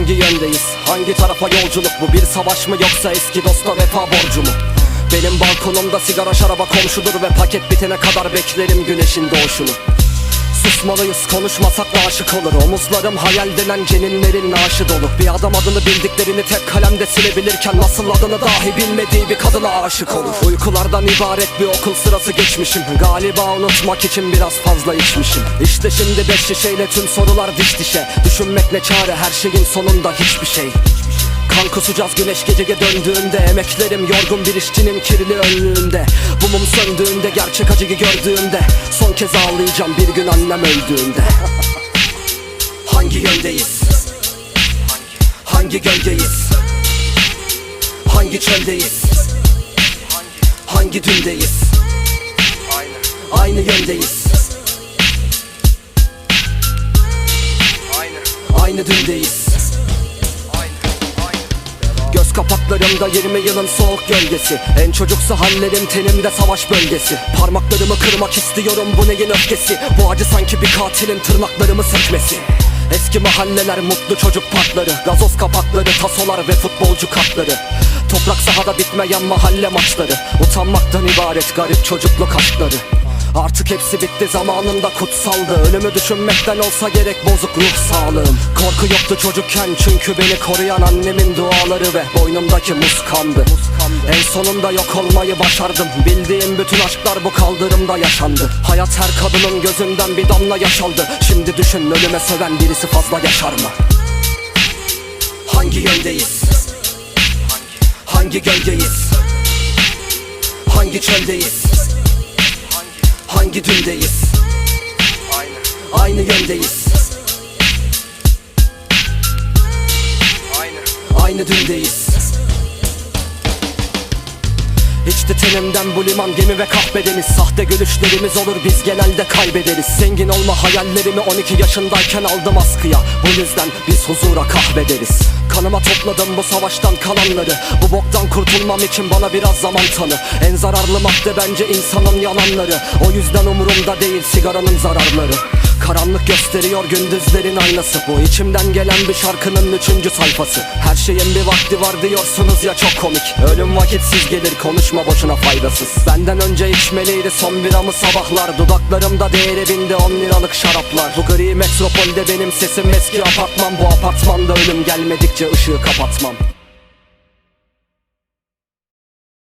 hangi yöndeyiz? Hangi tarafa yolculuk bu? Bir savaş mı yoksa eski dosta vefa borcu mu? Benim balkonumda sigara şaraba komşudur Ve paket bitene kadar beklerim güneşin doğuşunu Susmalıyız konuşmasak da aşık olur. Omuzlarım hayal denen ceninlerin naaşı dolu Bir adam adını bildiklerini tek kalemde silebilirken Nasıl adını dahi bilmediği bir kadına aşık olur. Uykulardan ibaret bir okul sırası geçmişim. Galiba unutmak için biraz fazla içmişim. İşte şimdi beş şişeyle tüm sorular diş dişe. Düşünmek ne çare her şeyin sonunda hiçbir şey Kan kusacağız güneş geceye döndüğünde Emeklerim yorgun bir işçinin kirli önlüğünde Bu mum söndüğünde gerçek acıyı gördüğümde Son kez ağlayacağım bir gün annem öldüğünde Hangi yöndeyiz? Hangi gölgeyiz? Hangi çöldeyiz? Hangi dündeyiz? Aynı yöndeyiz Aynı dündeyiz Göz kapaklarımda 20 yılın soğuk gölgesi. En çocuksu hallerim tenimde savaş bölgesi. Parmaklarımı kırmak istiyorum bu neyin öfkesi? Bu acı sanki bir katilin tırnaklarımı sökmesi. Eski mahalleler mutlu çocuk parkları Gazoz kapakları, tasolar ve futbolcu kartları Toprak sahada bitmeyen mahalle maçları Utanmaktan ibaret garip çocukluk aşkları Artık hepsi bitti zamanında kutsaldı Ölümü düşünmekten olsa gerek bozuk ruh sağlığım Korku yoktu çocukken çünkü beni koruyan annemin duaları ve boynumdaki muz kandı En sonunda yok olmayı başardım Bildiğim bütün aşklar bu kaldırımda yaşandı Hayat her kadının gözünden bir damla yaş aldı Şimdi düşün ölüme söven birisi fazla yaşar mı? Hangi yöndeyiz? Hangi gölgeyiz? Hangi çöldeyiz? Hangi dündeyiz? Aynı. Yöndeyiz. Aynı. Dündeyiz İçti tenimden bu liman gemi ve kahvedeniz Sahte gülüşlerimiz olur biz genelde kaybederiz. Zengin olma hayallerimi 12 yaşındayken aldım askıya. Bu yüzden biz huzura kahvederiz Kanıma topladım bu savaştan kalanları. Bu boktan kurtulmam için bana biraz zaman tanı. En zararlı madde bence insanın yalanları. O yüzden umurumda değil sigaranın zararları Karanlık gösteriyor gündüzlerin aynası. Bu içimden gelen bir şarkının üçüncü sayfası. Her şeyin bir vakti var diyorsunuz ya çok komik. Ölüm vakitsiz gelir konuşma boşuna faydasız. Benden önce içmeliydi son biramı sabahlar. Dudaklarımda değeri binde on liralık şaraplar. Bu gri metropolde benim sesim eski apartman. Bu apartmanda ölüm gelmedikçe ışığı kapatmam